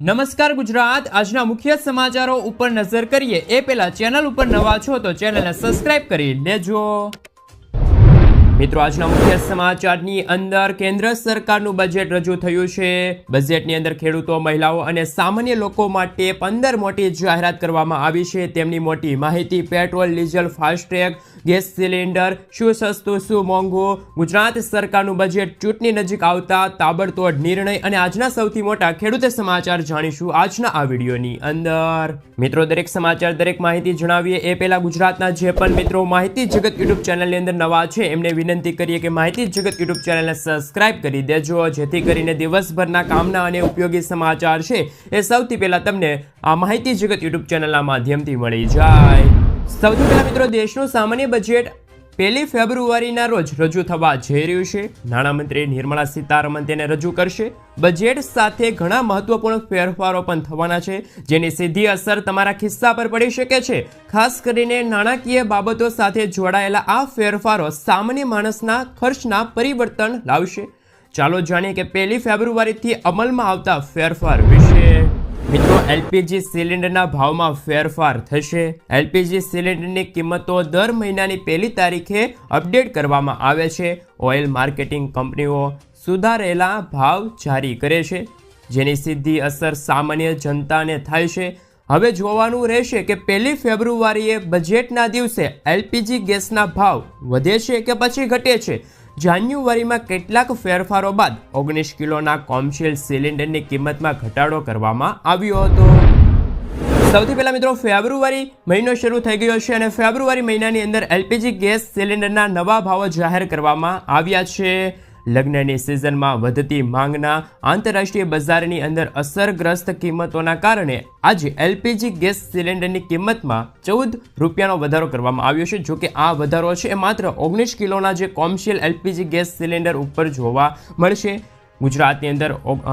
નમસ્કાર ગુજરાત. આજના મુખ્ય સમાચારો ઉપર નજર કરીએ. એ પહેલા ચેનલ ઉપર નવા છો તો ચેનલને સબસ્ક્રાઇબ કરી લેજો મિત્રો, આજના મુખ્ય સમાચારની અંદર કેન્દ્ર સરકારનું બજેટ રજૂ થયું છે. બજેટની અંદર ખેડૂતો, મહિલાઓ અને સામાન્ય લોકો માટે પંદર મોટી જાહેરાત કરવામાં આવી છે. તેમની મોટી માહિતી, petrol, diesel FASTag gas cylinder, શું સસ્તું, શું મોંઘું. ગુજરાત સરકારનું બજેટ ચૂંટણી નજીક આવતા તાબડતોડ નિર્ણય અને આજના સૌથી મોટા ખેડૂત સમાચાર જાણીશું આજના આ વિડીયોની અંદર. મિત્રો, દરેક સમાચાર, દરેક માહિતી જણાવીએ. એ પહેલા ગુજરાતના જે પણ મિત્રો માહિતી જગત યુટ્યુબ ચેનલની અંદર નવા છે, એમને વિનંતી કરીએ કે માહિતી જગત યુટ્યુબ ચેનલને સબસ્ક્રાઇબ કરી દેજો, જેથી કરીને દિવસભરના કામના અને ઉપયોગી સમાચાર છે એ સૌથી પહેલા તમને આ માહિતી જગત યુટ્યુબ ચેનલના માધ્યમથી મળી જાય. સૌથી પહેલા મિત્રો, દેશનું સામાન્ય બજેટ પહેલી ફેબ્રુઆરીના રોજ રજૂ થવા જઈ રહ્યું છે. નાણામંત્રી નિર્મલા સીતારમણ તેને રજૂ કરશે. બજેટ સાથે ઘણા મહત્વપૂર્ણ ફેરફારો પણ થવાના છે, જેની સીધી અસર તમારા ખિસ્સા પર પડી શકે છે. ખાસ કરીને નાણાકીય બાબતો સાથે જોડાયેલા આ ફેરફારો સામાન્ય માણસના ખર્ચના પરિવર્તન લાવશે. ચાલો જાણીએ કે પહેલી ફેબ્રુઆરીથી અમલમાં આવતા ફેરફાર વિશે. મિત્રો એલપીજી સિલિન્ડરના ભાવમાં ફેરફાર થશે. એલપીજી સિલિન્ડરની કિંમતો દર મહિનાની પહેલી તારીખે અપડેટ કરવામાં આવે છે. ઓઇલ માર્કેટિંગ કંપનીઓ સુધારેલા ભાવ જારી કરે છે, જેની સીધી અસર સામાન્ય જનતાને થાય છે. હવે જોવાનું રહેશે કે પહેલી ફેબ્રુઆરીએ બજેટના દિવસે એલપીજી ગેસના ભાવ વધે છે કે પછી ઘટે છે. જાન્યુઆરીમાં કેટલાક ફેરફારો બાદ ઓગણીસ કિલોના કોમશીલ સિલિન્ડરની કિંમતમાં ઘટાડો કરવામાં આવ્યો હતો. સૌથી પહેલા મિત્રો, ફેબ્રુઆરી મહિનો શરૂ થઈ ગયો છે અને ફેબ્રુઆરી મહિનાની અંદર એલપીજી ગેસ સિલિન્ડરના નવા ભાવો જાહેર કરવામાં આવ્યા છે. લગ્નની સિઝનમાં વધતી માંગના આંતરરાષ્ટ્રીય બજારની અંદર અસરગ્રસ્ત કિંમતોના કારણે આજે એલપીજી ગેસ સિલિન્ડરની કિંમતમાં ચૌદ રૂપિયાનો વધારો કરવામાં આવ્યો છે. જો કે આ વધારો છે એ માત્ર ઓગણીસ કિલોના જે કોમર્શિયલ એલપીજી ગેસ સિલિન્ડર ઉપર જોવા મળશે. ગુજરાતની અંદર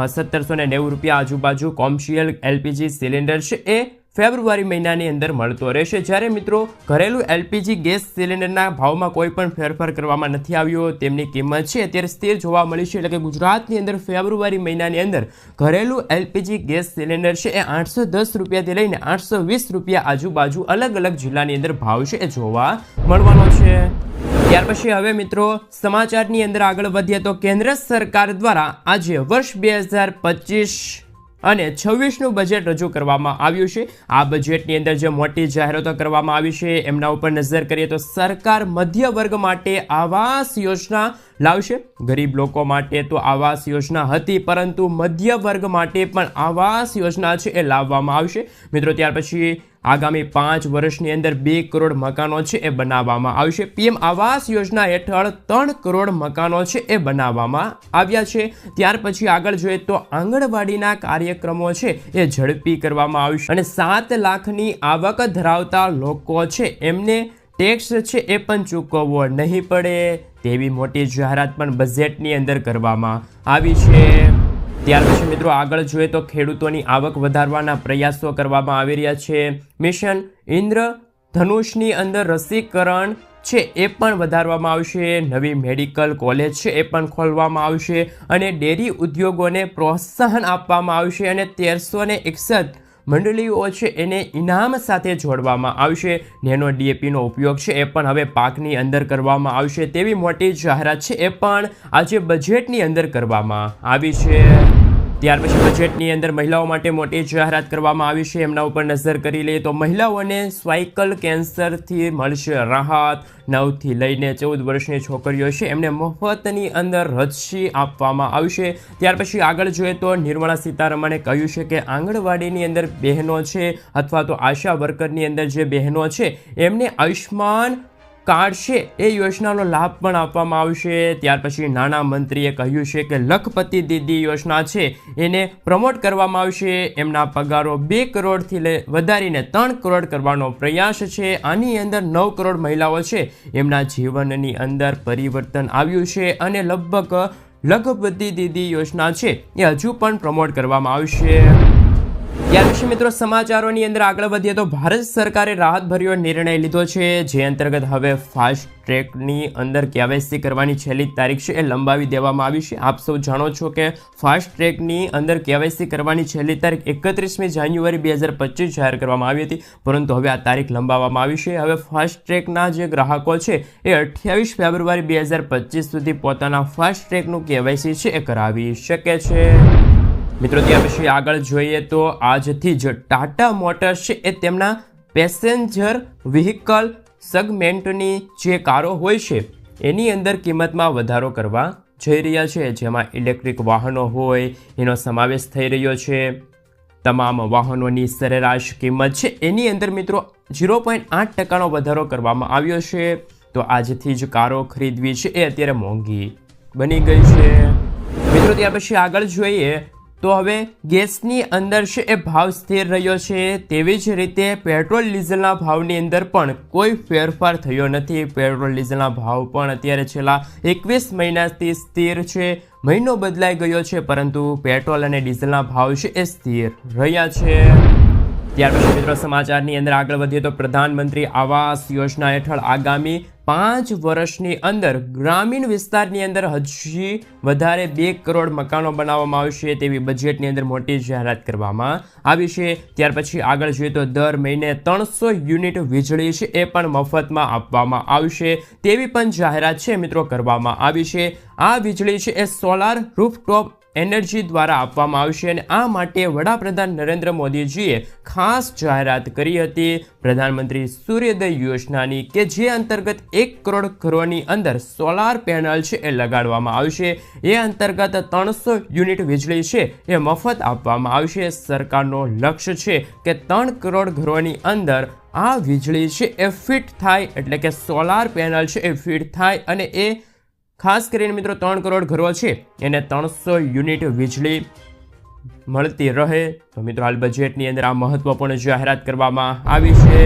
સત્તરસો ને નેવું રૂપિયા આજુબાજુ કોમર્શિયલ એલપીજી સિલિન્ડર છે એ ફેબ્રુઆરી મહિનાની અંદર મળતો રહેશે. જ્યારે મિત્રો ઘરેલું એલપીજી ગેસ સિલિન્ડરના ભાવમાં કોઈ પણ ફેરફાર કરવામાં નથી આવ્યો. તેમની કિંમત છે અત્યારે સ્થિર જોવા મળી છે. એટલે કે ગુજરાતની અંદર ફેબ્રુઆરી મહિનાની અંદર ઘરેલું એલપીજી ગેસ સિલિન્ડર છે એ આઠસો દસ રૂપિયાથી લઈને આઠસો વીસ રૂપિયા આજુબાજુ અલગ અલગ જિલ્લાની અંદર ભાવ છે એ જોવા મળવાનો છે. ત્યાર પછી હવે મિત્રો સમાચારની અંદર આગળ વધીએ તો કેન્દ્ર સરકાર દ્વારા આજે વર્ષ બે હજાર પચીસ અને છવ્વીસનું બજેટ રજૂ કરવામાં આવ્યું છે. આ બજેટની અંદર જે મોટી જાહેરાતો કરવામાં આવી છે, એમના ઉપર નજર કરીએ તો સરકાર મધ્ય વર્ગ માટે આવાસ યોજના લાવશે. ગરીબ લોકો માટે તો આવાસ યોજના હતી, પરંતુ મધ્ય વર્ગ માટે પણ આવાસ યોજના છે એ લાવવામાં આવશે. મિત્રો, ત્યાર પછી આગામી પાંચ વર્ષની અંદર બે કરોડ મકાનો છે એ બનાવવામાં આવશે. પીએમ આવાસ યોજના હેઠળ ત્રણ કરોડ મકાનો છે એ બનાવવામાં આવ્યા છે. ત્યાર પછી આગળ જોઈએ તો આંગણવાડીના કાર્યક્રમો છે એ ઝડપી કરવામાં આવશે અને સાત લાખની આવક ધરાવતા લોકો છે એમને ટેક્સ છે એ પણ ચૂકવવો નહીં પડે તેવી મોટી જાહેરાત પણ બજેટની અંદર કરવામાં આવી છે. ત્યાર પછી મિત્રો આગળ જોઈએ તો ખેડૂતોની આવક વધારવાના પ્રયાસો કરવામાં આવી રહ્યા છે. મિશન ઇન્દ્ર ધનુષની અંદર રસીકરણ છે એ પણ વધારવામાં આવશે. નવી મેડિકલ કોલેજ છે એ પણ ખોલવામાં આવશે અને ડેરી ઉદ્યોગોને પ્રોત્સાહન આપવામાં આવશે અને તેરસો ને એકસઠ મંડળીઓ છે એને ઇનામ સાથે જોડવામાં આવશે. નેનો ડીએપીનો ઉપયોગ છે એ પણ હવે પાકની અંદર કરવામાં આવશે. તેવી મોટી જાહેરાત છે એ પણ આજે બજેટની અંદર કરવામાં આવી છે. ત્યાર પછી બજેટની અંદર મહિલાઓ માટે મોટી જાહેરાત કરવામાં આવી છે. એમના ઉપર નજર કરી લઈએ તો મહિલાઓને સ્વાઇકલ કેન્સરથી મળશે રાહત. નવથી લઈને ચૌદ વર્ષની છોકરીઓ છે. એમને મફતની અંદર રસી આપવામાં આવશે ત્યાર પછી આગળ જોઈએ તો નિર્મળા સીતારમણે કહ્યું છે કે આંગણવાડીની અંદર બહેનો છે અથવા તો આશા વર્કરની અંદર જે બહેનો છે, એમને આયુષ્માન કાર્ડ છે એ યોજનાનો લાભ પણ આપવામાં આવશે. ત્યાર પછી નાણાં મંત્રીએ કહ્યું છે કે લખપતિ દીદી યોજના છે, એને પ્રમોટ કરવામાં આવશે. એમના પગારો બે કરોડથી લઈ વધારીને ત્રણ કરોડ કરવાનો પ્રયાસ છે. આની અંદર નવ કરોડ મહિલાઓ છે. એમના જીવનની અંદર પરિવર્તન આવ્યું છે અને લગભગ લખપતિ દીદી યોજના છે, એ હજુ પણ પ્રમોટ કરવામાં આવશે. ત્યાર પછી મિત્રો, સમાચારોની અંદર આગળ વધીએ તો ભારત સરકારે રાહતભર્યો નિર્ણય લીધો છે, જે અંતર્ગત હવે ફાસ્ટ ટ્રેકની અંદર કેવાયસી કરવાની છેલ્લી તારીખ છે એ લંબાવી દેવામાં આવી છે. આપ સૌ જાણો છો કે ફાસ્ટ ટ્રેકની અંદર કેવાયસી કરવાની છેલ્લી તારીખ એકત્રીસમી જાન્યુઆરી બે હજાર પચીસ જાહેર કરવામાં આવી હતી, પરંતુ હવે આ તારીખ લંબાવવામાં આવી છે. હવે ફાસ્ટ ટ્રેકના જે ગ્રાહકો છે એ અઠ્યાવીસ ફેબ્રુઆરી બે હજાર પચીસ સુધી પોતાના ફાસ્ટ ટ્રેકનું કેવાયસી છે એ કરાવી શકે છે. મિત્રો, ત્યાં પછી આગળ જોઈએ તો આજથી જ ટાટા મોટર્સ છે એ તેમના પેસેન્જર વ્હીકલ સેગમેન્ટની જે કારો હોય છે, એની અંદર કિંમતમાં વધારો કરવા જઈ રહ્યા છે. જેમાં ઇલેક્ટ્રિક વાહનો હોય, એનો સમાવેશ થઈ રહ્યો છે. તમામ વાહનોની સરેરાશ કિંમત છે. એની અંદર મિત્રો ઝીરો પોઈન્ટ આઠ ટકાનો વધારો કરવામાં આવ્યો છે. તો આજથી જ કારો ખરીદવી છે એ અત્યારે મોંઘી બની ગઈ છે. મિત્રો ત્યાર પછી આગળ જોઈએ? તો હવે ગેસની અંદર છે એ ભાવ સ્થિર રહ્યો છે તેવી જ રીતે પેટ્રોલ ડીઝલના ભાવની અંદર પણ કોઈ ફેરફાર થયો નથી. પેટ્રોલ ડીઝલના ભાવ પણ અત્યારે છેલ્લા એકવીસ મહિનાથી સ્થિર છે, મહિનો બદલાઈ ગયો છે, પરંતુ પેટ્રોલ અને ડીઝલના ભાવ છે એ સ્થિર રહ્યા છે. ત્યાર પછી મિત્રો સમાચારની અંદર આગળ વધીએ તો પ્રધાનમંત્રી આવાસ યોજના હેઠળ આગામી પાંચ વર્ષની અંદર ગ્રામીણ વિસ્તારની અંદર હજી વધારે બે કરોડ મકાનો બનાવવામાં આવશે તેવી બજેટની અંદર મોટી જાહેરાત કરવામાં આવી છે. ત્યાર પછી આગળ જોઈએ તો દર મહિને ત્રણસો યુનિટ વીજળી છે એ પણ મફતમાં આપવામાં આવશે તેવી પણ જાહેરાત છે મિત્રો કરવામાં આવી છે. આ વીજળી છે એ સોલાર રૂફટોપ એનર્જી દ્વારા આપવામાં આવશે અને આ માટે વડાપ્રધાન નરેન્દ્ર મોદીજીએ ખાસ જાહેરાત કરી હતી. પ્રધાનમંત્રી સૂર્યોદય યોજનાની કે જે અંતર્ગત એક કરોડ ઘરોની અંદર સોલાર પેનલ છે એ લગાડવામાં આવશે એ અંતર્ગત ત્રણસો યુનિટ વીજળી છે એ મફત આપવામાં આવશે સરકારનો લક્ષ્ય છે કે ત્રણ કરોડ ઘરોની અંદર આ વીજળી છે એ ફિટ થાય, એટલે કે સોલાર પેનલ છે એ ફિટ થાય અને એ ખાસ કરીને મિત્રો ત્રણ કરોડ ઘરો છે એને ત્રણસો યુનિટ વીજળી મળતી રહે. તો મિત્રો હાલ બજેટની અંદર આ મહત્વપૂર્ણ જાહેરાત કરવામાં આવી છે.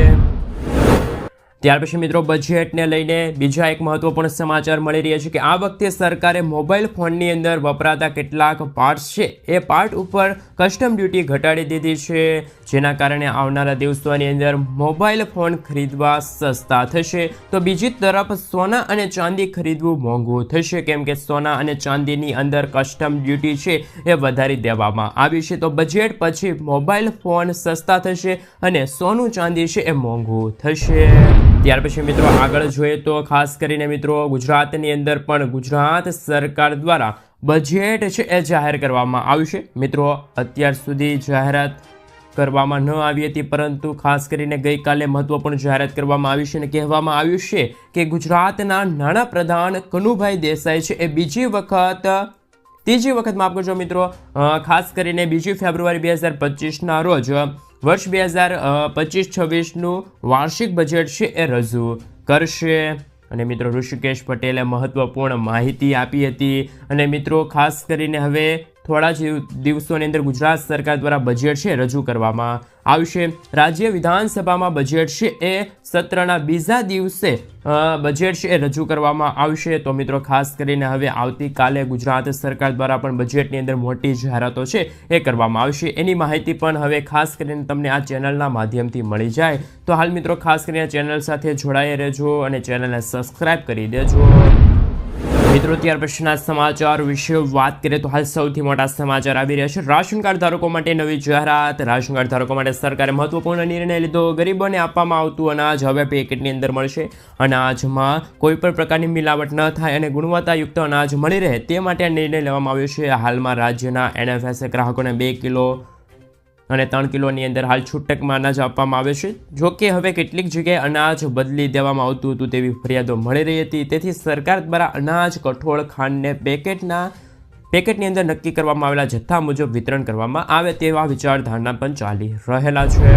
ત્યાર પછી મિત્રો બજેટને લઈને બીજા એક મહત્વપૂર્ણ સમાચાર મળી રહ્યા છે કે આ વખતે સરકારે મોબાઈલ ફોનની અંદર વપરાતા કેટલાક પાર્ટ્સ છે, એ પાર્ટ ઉપર કસ્ટમ ડ્યુટી ઘટાડી દીધી છે. જેના કારણે આવનારા દિવસોની અંદર મોબાઈલ ફોન ખરીદવા સસ્તા થશે. તો બીજી તરફ સોના અને ચાંદી ખરીદવું મોંઘું થશે. કેમ કે સોના અને ચાંદીની અંદર કસ્ટમ ડ્યુટી છે, એ વધારી દેવામાં આવી છે. તો બજેટ પછી મોબાઈલ ફોન સસ્તા થશે અને સોનું ચાંદી છે, એ મોંઘું થશે. ત્યાર પછી મિત્રો આગળ જોઈએ તો ખાસ કરીને મિત્રો ગુજરાતની અંદર પણ ગુજરાત સરકાર દ્વારા બજેટ છે એ જાહેર કરવામાં આવ્યું છે. મિત્રો, અત્યાર સુધી જાહેરાત કરવામાં ન આવી હતી, પરંતુ ખાસ કરીને ગઈકાલે મહત્વપૂર્ણ જાહેરાત કરવામાં આવી છે અને કહેવામાં આવ્યું છે કે ગુજરાતના નાણાપ્રધાન કનુભાઈ દેસાઈ છે. એ બીજી વખત, ત્રીજી વખત માફ કરજો મિત્રો ખાસ કરીને બીજી ફેબ્રુઆરી બે હજાર પચીસના રોજ વર્ષ બે હજાર પચીસ, છવ્વીસનું વાર્ષિક બજેટ છે એ રજૂ કરશે. અને મિત્રો ઋષિકેશ પટેલે મહત્વપૂર્ણ માહિતી આપી હતી. અને મિત્રો, ખાસ કરીને હવે થોડા જ દિવસોની અંદર ગુજરાત સરકાર દ્વારા બજેટ છે રજૂ કરવામાં આવશે. રાજ્ય વિધાનસભામાં બજેટ છે એ સત્રના બીજા દિવસે બજેટ છે એ રજૂ કરવામાં આવશે. તો મિત્રો ખાસ કરીને હવે આવતીકાલે ગુજરાત સરકાર દ્વારા પણ બજેટની અંદર મોટી જાહેરાતો છે એ કરવામાં આવશે. એની માહિતી પણ હવે ખાસ કરીને તમને આ ચેનલના માધ્યમથી મળી જાય. તો હાલ મિત્રો ખાસ કરીને ચેનલ સાથે જોડાઈ રહેજો અને ચેનલને સબસ્ક્રાઈબ કરી દેજો. મિત્રો, ત્યાર પછીના સમાચાર વિશે વાત કરીએ તો હાલ સૌથી મોટા સમાચાર આવી રહ્યા છે. રાશન કાર્ડ ધારકો માટે નવી જાહેરાત. રાશન કાર્ડ ધારકો માટે સરકારે મહત્વપૂર્ણ નિર્ણય લીધો. ગરીબોને આપવામાં આવતું અનાજ હવે પેકેટની અંદર મળશે. અનાજમાં કોઈ પણ પ્રકારની મિલાવટ ન થાય અને ગુણવત્તાયુક્ત અનાજ મળી રહે તે માટે આ નિર્ણય લેવામાં આવ્યો છે. હાલમાં રાજ્યના એનએફએસએ ગ્રાહકોને બે કિલો અને ત્રણ કિલોની અંદર હાલ છૂટકમાં અનાજ આપવામાં આવે છે. જો કે હવે કેટલીક જગ્યાએ અનાજ બદલી દેવામાં આવતું હતું તેવી ફરિયાદો મળી રહી હતી. તેથી સરકાર દ્વારા અનાજ, કઠોળ, ખાંડને પેકેટના, પેકેટની અંદર નક્કી કરવામાં આવેલા જથ્થા મુજબ વિતરણ કરવામાં આવે તેવા વિચારધારણા પણ ચાલી રહેલા છે.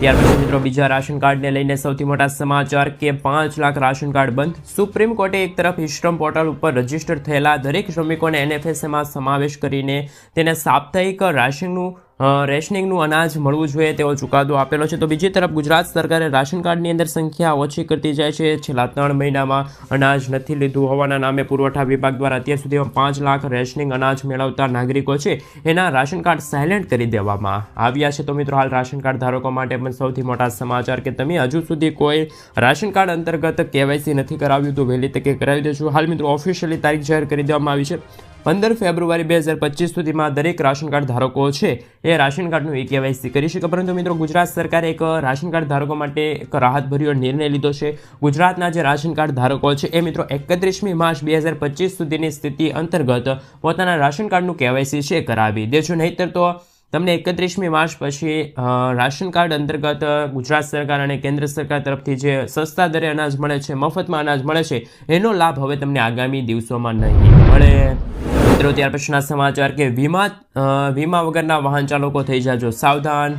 ત્યાર પછી મિત્રો બીજા રાશન કાર્ડને લઈને સૌથી મોટા સમાચાર કે પાંચ લાખ રાશન કાર્ડ બંધ. સુપ્રીમ કોર્ટે એક તરફ ઇશ્રમ પોર્ટલ ઉપર રજિસ્ટર થયેલા દરેક શ્રમિકોને એનએફએસએમાં સમાવેશ કરીને તેને સાપ્તાહિક રાશનનું રેશનિંગનું અનાજ મળવું જોઈએ તેવો ચુકાદો આપેલો છે. તો બીજી તરફ ગુજરાત સરકારે રાશન કાર્ડની અંદર સંખ્યા ઓછી કરતી જાય છે. છેલ્લા ત્રણ મહિનામાં અનાજ નથી લીધું હોવાના નામે પુરવઠા વિભાગ દ્વારા અત્યાર સુધીમાં પાંચ લાખ રેશનિંગ અનાજ મેળવતા નાગરિકો છે. એના રાશન કાર્ડ સાયલેન્ટ કરી દેવામાં આવ્યા છે. તો મિત્રો, હાલ રાશન કાર્ડ ધારકો માટે પણ સૌથી મોટા સમાચાર કે તમે હજુ સુધી કોઈ રાશન કાર્ડ અંતર્ગત કેવાયસી નથી કરાવ્યું તો વહેલી તકે કરાવી દેજો. હાલ મિત્રો ઓફિશિયલી તારીખ જાહેર કરી દેવામાં આવી છે. પંદર ફેબ્રુઆરી બે હજાર પચીસ સુધીમાં દરેક રાશન કાર્ડ ધારકો છે એ રાશન કાર્ડનું એ કેવાયસી કરી શકે. પરંતુ મિત્રો, ગુજરાત સરકારે એક રાશન કાર્ડ ધારકો માટે એક રાહતભર્યો નિર્ણય લીધો છે. ગુજરાતના જે રાશન કાર્ડ ધારકો છે એ મિત્રો, એકત્રીસમી માર્ચ બે હજાર પચીસ સુધીની સ્થિતિ અંતર્ગત પોતાના રાશન કાર્ડનું કેવાયસી છે કરાવી દેજો નહીંતર તો તમને એકત્રીસમી માર્ચ પછી રાશન કાર્ડ અંતર્ગત ગુજરાત સરકાર અને કેન્દ્ર સરકાર તરફથી જે સસ્તા દરે અનાજ મળે છે, મફતમાં અનાજ મળે છે, એનો લાભ હવે તમને આગામી દિવસોમાં નહીં મળે. મિત્રો, ત્યાર પછીના સમાચાર કે વીમા વીમા વગરના વાહન ચાલકો થઈ જાજો સાવધાન.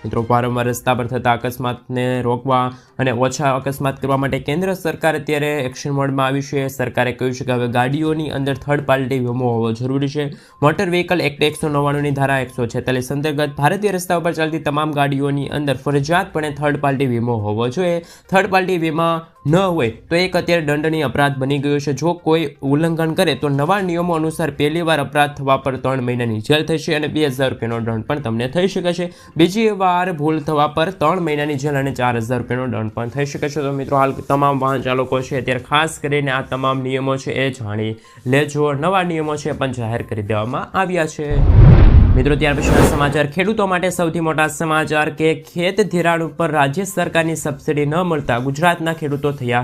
મિત્રો, વારંવાર રસ્તા પર થતા અકસ્માતને રોકવા અને ઓછા અકસ્માત કરવા માટે કેન્દ્ર સરકાર અત્યારે એક્શન મોડમાં આવી છે. સરકારે કહ્યું છે કે હવે ગાડીઓની અંદર થર્ડ પાર્ટી વીમો હોવો જરૂરી છે. મોટર વ્હીકલ એક્ટ એકસો નવ્વાણુંની ધારા એકસો છેતાલીસ અંતર્ગત ભારતીય રસ્તા ઉપર ચાલતી તમામ ગાડીઓની અંદર ફરજિયાતપણે થર્ડ પાર્ટી વીમો હોવો જોઈએ. થર્ડ પાર્ટી વીમા ન હોય તો એક અત્યારે દંડનીય અપરાધ બની ગયો છે. જો કોઈ ઉલ્લંઘન કરે તો નવા નિયમો અનુસાર પહેલી વાર અપરાધ થવા પર ત્રણ મહિનાની જેલ થશે અને બે હજાર રૂપિયાનો દંડ પણ તમને થઈ શકે છે. બીજી વાર ભૂલ થવા પર ત્રણ મહિનાની જેલ અને ચાર હજાર રૂપિયાનો દંડ પણ થઈ શકે છે. તો મિત્રો, હાલ તમામ વાહન ચાલકો છે, અત્યારે ખાસ કરીને આ તમામ નિયમો છે એ જાણી લેજો. નવા નિયમો છે પણ જાહેર કરી દેવામાં આવ્યા છે. મિત્રો, ત્યાર પછીના સમાચાર. ખેડૂતો માટે સૌથી મોટા સમાચાર કે ખેત ધિરાણ ઉપર રાજ્ય સરકારની સબસિડી ન મળતા ગુજરાતના ખેડૂતો થયા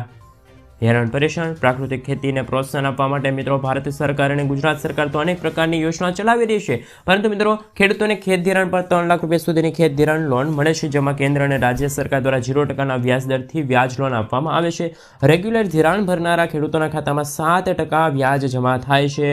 હેરાન, પરેશાન. પ્રાકૃતિક ખેતીને પ્રોત્સાહન આપવા માટે મિત્રો, ભારત સરકાર અને ગુજરાત સરકાર તો અનેક પ્રકારની યોજના ચલાવી રહી છે. પરંતુ મિત્રો, ખેડૂતોને ખેત ધિરાણ પર ત્રણ લાખ રૂપિયા સુધીની ખેત ધિરાણ લોન મળે છે, જેમાં કેન્દ્ર અને રાજ્ય સરકાર દ્વારા ઝીરો ટકાના વ્યાજ દરથી વ્યાજ લોન આપવામાં આવે છે. રેગ્યુલર ધિરાણ ભરનારા ખેડૂતોના ખાતામાં સાત ટકા વ્યાજ જમા થાય છે.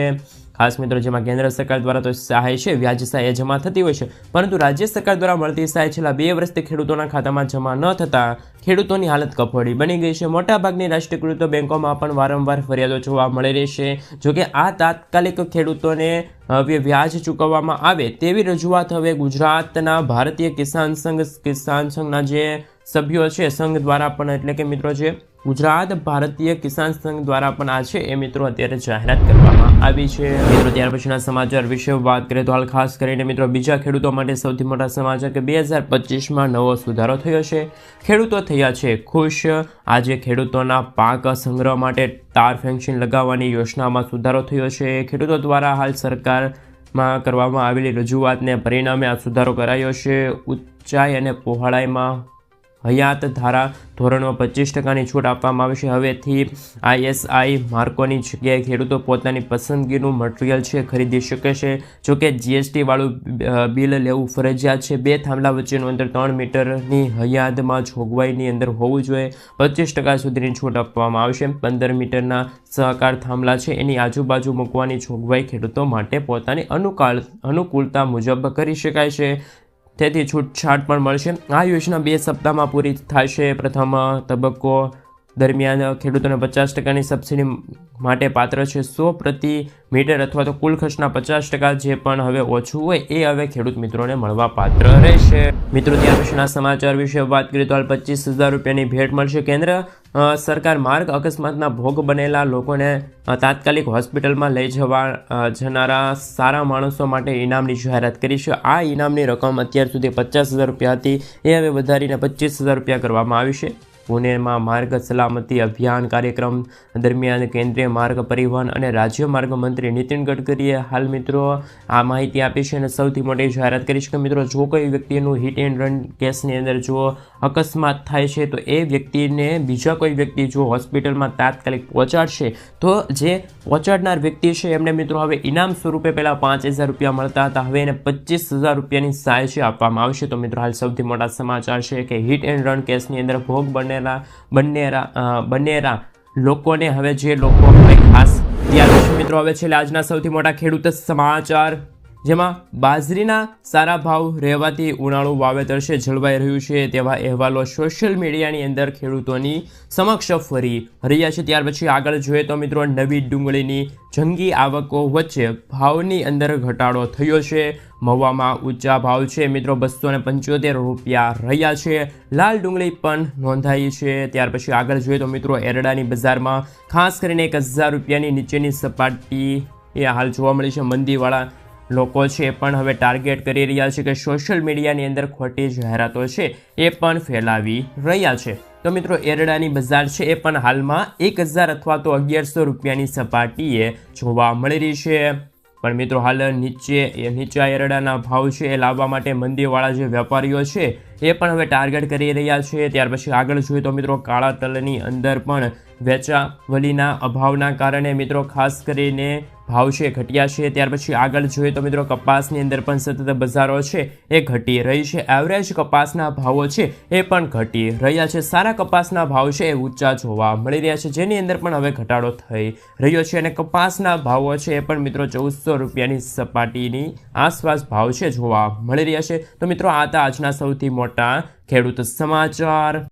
ખાસ મિત્રો, જેમાં કેન્દ્ર સરકાર દ્વારા તો સહાય છે, વ્યાજ સહાય જમા થતી હોય છે. પરંતુ રાજ્ય સરકાર દ્વારા મળતી સહાય છેલ્લા બે વર્ષથી ખેડૂતોના ખાતામાં જમા ન થતાં ખેડૂતોની હાલત કફોડી બની ગઈ છે. મોટાભાગની રાષ્ટ્રીયકૃત બેંકોમાં પણ વારંવાર ફરિયાદો જોવા મળી રહી છે. જોકે આ તાત્કાલિક ખેડૂતોને હવે વ્યાજ ચૂકવવામાં આવે તેવી રજૂઆત હવે ગુજરાતના ભારતીય કિસાન સંઘ, કિસાન સંઘના જે સભ્યો છે, સંઘ દ્વારા પણ, એટલે કે મિત્રો જે ગુજરાત ભારતીય કિસાન સંઘ દ્વારા પણ આ છે, એ મિત્રો અત્યારે જાહેરાત કરવામાં આવી છે. મિત્રો, ત્યાર પછીના સમાચાર વિશે વાત કરીએ તો હાલ ખાસ કરીને મિત્રો બીજા ખેડૂતો માટે સૌથી મોટા સમાચાર કે બે હજાર પચીસમાં નવો સુધારો થયો છે. ખેડૂતો થયા છે ખુશ. આજે ખેડૂતોના પાક સંગ્રહ માટે તાર ફેન્સિંગ લગાવવાની યોજનામાં સુધારો થયો છે. ખેડૂતો દ્વારા હાલ સરકારમાં કરવામાં આવેલી રજૂઆતને પરિણામે આ સુધારો કરાયો છે. ઊંચાઈ અને પહોળાઈમાં હયાત ધારા ધોરણમાં પચીસ ટકાની છૂટ આપવામાં આવશે. હવેથી આઈએસઆઈ માર્કોની જગ્યાએ ખેડૂતો પોતાની પસંદગીનું મટીરિયલ છે ખરીદી શકે છે. જોકે જીએસટી વાળું બિલ લેવું ફરજિયાત છે. બે થાંભલા વચ્ચેનું અંતર ત્રણ મીટરની હયાદમાં જોગવાઈની અંદર હોવું જોઈએ. પચીસ ટકા સુધીની છૂટ આપવામાં આવશે. પંદર મીટરના સહકાર થાંભલા છે. એની આજુબાજુ મૂકવાની જોગવાઈ ખેડૂતો માટે પોતાની અનુકાળ અનુકૂળતા મુજબ કરી શકાય છે. તેથી છૂટછાટ પણ મળશે. આ યોજના બે સપ્તાહમાં પૂરી થશે. પ્રથમ તબક્કો દરમિયાન ખેડૂતોને પચાસ ટકાની સબસિડી માટે પાત્ર છે સો પ્રતિ મીટર અથવા તો કુલ ખર્ચના પચાસ ટકા જે પણ હવે ઓછું હોય એ હવે ખેડૂત મિત્રોને મળવા પાત્ર રહેશે. મિત્રો ત્યાર પછીના સમાચાર વિશે વાત કરીએ તો હાલ પચીસ હજાર રૂપિયાની ભેટ મળશે. કેન્દ્ર સરકાર માર્ગ અકસ્માતના ભોગ બનેલા લોકોને તાત્કાલિક હોસ્પિટલમાં લઈ જવા જનારા સારા માણસો માટે ઇનામની જાહેરાત કરી છે. આ ઇનામની રકમ અત્યાર સુધી પચાસ હજાર રૂપિયા હતી. એ હવે વધારીને પચીસ હજાર રૂપિયા કરવામાં આવી છે. પુણેમાં માર્ગ સલામતી અભિયાન કાર્યક્રમ દરમિયાન કેન્દ્રીય માર્ગ પરિવહન અને રાજ્ય માર્ગ મંત્રી નીતિન ગડકરીએ હાલ મિત્રો આ માહિતી આપી છે અને સૌથી મોટી જાહેરાત કરી છે કે મિત્રો, જો કોઈ વ્યક્તિનું હિટ એન્ડ રન કેસની અંદર જો અકસ્માત થાય છે, તો એ વ્યક્તિને બીજા કોઈ વ્યક્તિ જો હોસ્પિટલમાં તાત્કાલિક પહોંચાડશે, તો જે પહોંચાડનાર વ્યક્તિ છે એમને મિત્રો હવે ઇનામ સ્વરૂપે પહેલાં પાંચ હજાર રૂપિયા મળતા હતા, હવે એને પચીસ હજાર રૂપિયાની સહાય છે આપવામાં આવશે. તો મિત્રો, હાલ સૌથી મોટા સમાચાર છે કે હિટ એન્ડ રન કેસની અંદર ભોગ બનેલા બનેરા લોકોને હવે જે લોકો હવે ખાસ. પછી મિત્રો, હવે છેલ્લે આજના સૌથી મોટા ખેડૂત સમાચાર. જેમાં બાજરીના સારા ભાવ રહેવાથી ઉનાળુ વાવેતર છે, જળવાઈ રહ્યું છે તેવા અહેવાલો સોશિયલ મીડિયાની અંદર ખેડૂતોની સમક્ષ ફરી રહ્યા છે. ત્યાર પછી આગળ જોઈએ તો મિત્રો નવી ડુંગળીની જંગી આવકો વચ્ચે ભાવની અંદર ઘટાડો થયો છે. મવામાં ઊંચા ભાવ છે. મિત્રો બસો ને પંચોતેર રૂપિયા રહ્યા છે. લાલ ડુંગળી પણ નોંધાઈ છે. ત્યાર પછી આગળ જોઈએ તો મિત્રો એરડાની બજારમાં ખાસ કરીને એક હજાર રૂપિયાની નીચેની સપાટી એ હાલ જોવા મળી છે. મંદીવાળા લોકો છે એ પણ હવે ટાર્ગેટ કરી રહ્યા છે કે સોશિયલ મીડિયાની અંદર ખોટી જાહેરાતો છે એ પણ ફેલાવી રહ્યા છે. તો મિત્રો, એરડાની બજાર છે એ પણ હાલમાં એક હજાર અથવા તો અગિયારસો રૂપિયાની સપાટીએ જોવા મળી રહી છે. પણ મિત્રો, હાલ નીચે નીચા એરડાના ભાવ છે એ લાવવા માટે મંદીવાળા જે વેપારીઓ છે એ પણ હવે ટાર્ગેટ કરી રહ્યા છે. ત્યાર પછી આગળ જોઈએ તો મિત્રો, કાળા તલની અંદર પણ વેચાવલીના અભાવના કારણે મિત્રો, ખાસ કરીને ભાવ છે ઘટ્યા છે. ત્યાર પછી આગળ જોઈએ તો મિત્રો કપાસની અંદર પણ સતત બજારો છે એ ઘટી રહી છે. એવરેજ કપાસના ભાવો છે એ પણ ઘટી રહ્યા છે. સારા કપાસના ભાવ છે એ ઊંચા જોવા મળી રહ્યા છે. જેની અંદર પણ હવે ઘટાડો થઈ રહ્યો છે અને કપાસના ભાવો છે એ પણ મિત્રો ચૌદસો રૂપિયાની સપાટીની આસપાસ ભાવ છે જોવા મળી રહ્યા છે. તો મિત્રો આ હતા આજના સૌથી મોટા ખેડૂત સમાચાર.